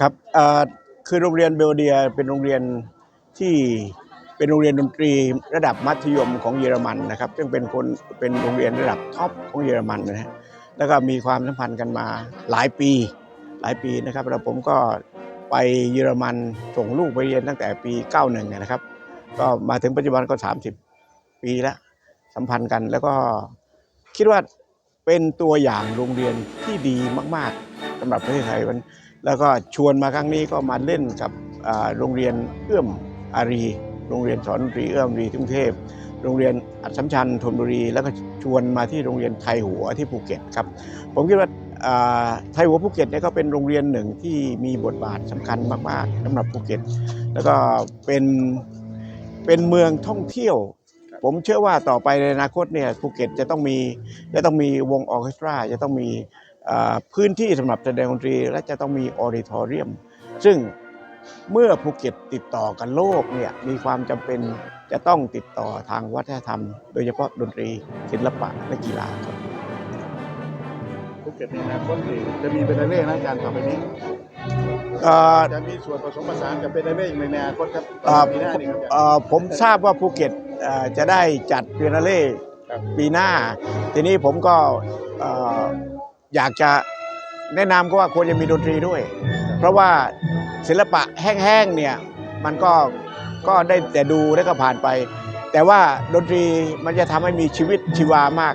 ครับคือโรงเรียนเบลเดียเป็นโรงเรียนที่เป็นโรงเรียนดนตรีระดับมัธยมของเยอรมันนะครับ ซึ่งเป็นคนเป็นโรงเรียนระดับท็อปของเยอรมันนะฮะแล้วก็มีความสัมพันธ์กันมาหลายปีหลายปีนะครับ แล้วผมก็ไปเยอรมันส่งลูกไปเรียนตั้งแต่ปี 91เนี่ยนะครับ ก็มาถึงปัจจุบันก็ 30 ปีแล้วสัมพันธ์กันแล้วก็คิดว่า เป็นตัวอย่างโรงเรียนที่ดีมาก ๆสำหรับประเทศไทยมันแล้วก็ชวนมาครั้งนี้ก็มาเล่นกับโรงเรียนเอื้อมอารี โรงเรียนสอนดนตรีเอื้อมรีกรุงเทพโรงเรียนอัศมชัญธนบุรี แล้วก็ชวนมาที่โรงเรียนไทยหัวที่ภูเก็ตครับ ผมคิดว่าไทยหัวภูเก็ตเนี่ยก็เป็นโรงเรียนหนึ่งที่มีบทบาทสำคัญมาก ๆสำหรับภูเก็ต แล้วก็เป็นเป็นเมืองท่องเที่ยว ผมเชื่อว่าต่อไปในอนาคตเนี่ยภูเก็ตจะต้องมีจะต้องมีวงออร์เคสตรา จะต้องมีอ่าพื้นที่สำหรับแสดงดนตรี และจะต้องมีออดิทอเรียม ซึ่งเมื่อภูเก็ตติดต่อกันโลกเนี่ยมีความจำเป็นจะต้องติดต่อทางวัฒนธรรม โดยเฉพาะดนตรีศิลปะและกีฬาครับภูเก็ตในอนาคตนี่จะมีเบนเล่นะอาจารย์ต่อไปนี้เอ่อจะมีส่วนผสมผสานกับเบนเล่ในอนาคตครับเอ่อปีหน้านี่ครับอาจารย์เอ่อผมทราบว่าภูเก็ตเอ่อ จะได้จัดเปียนาเล่ครับปีหน้า ทีนี้ผมก็เอ่ออยากจะแนะนำก็ว่าควรจะมีดนตรีด้วย เพราะว่าศิลปะแห้งๆเนี่ยมันก็ก็ได้แต่ดูแล้วก็ผ่านไป แต่ว่าดนตรีมันจะทำให้มีชีวิตชีวามาก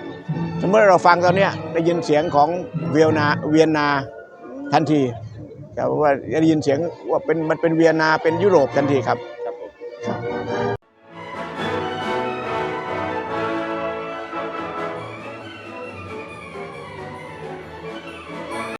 สมมติเราฟังตอนเนี้ยได้ยินเสียงของเวียนาเวียนนาทันทีแต่ว่าได้ยินเสียงว่าเป็นมันเป็นเวียนนาเป็นยุโรปทันทีครับ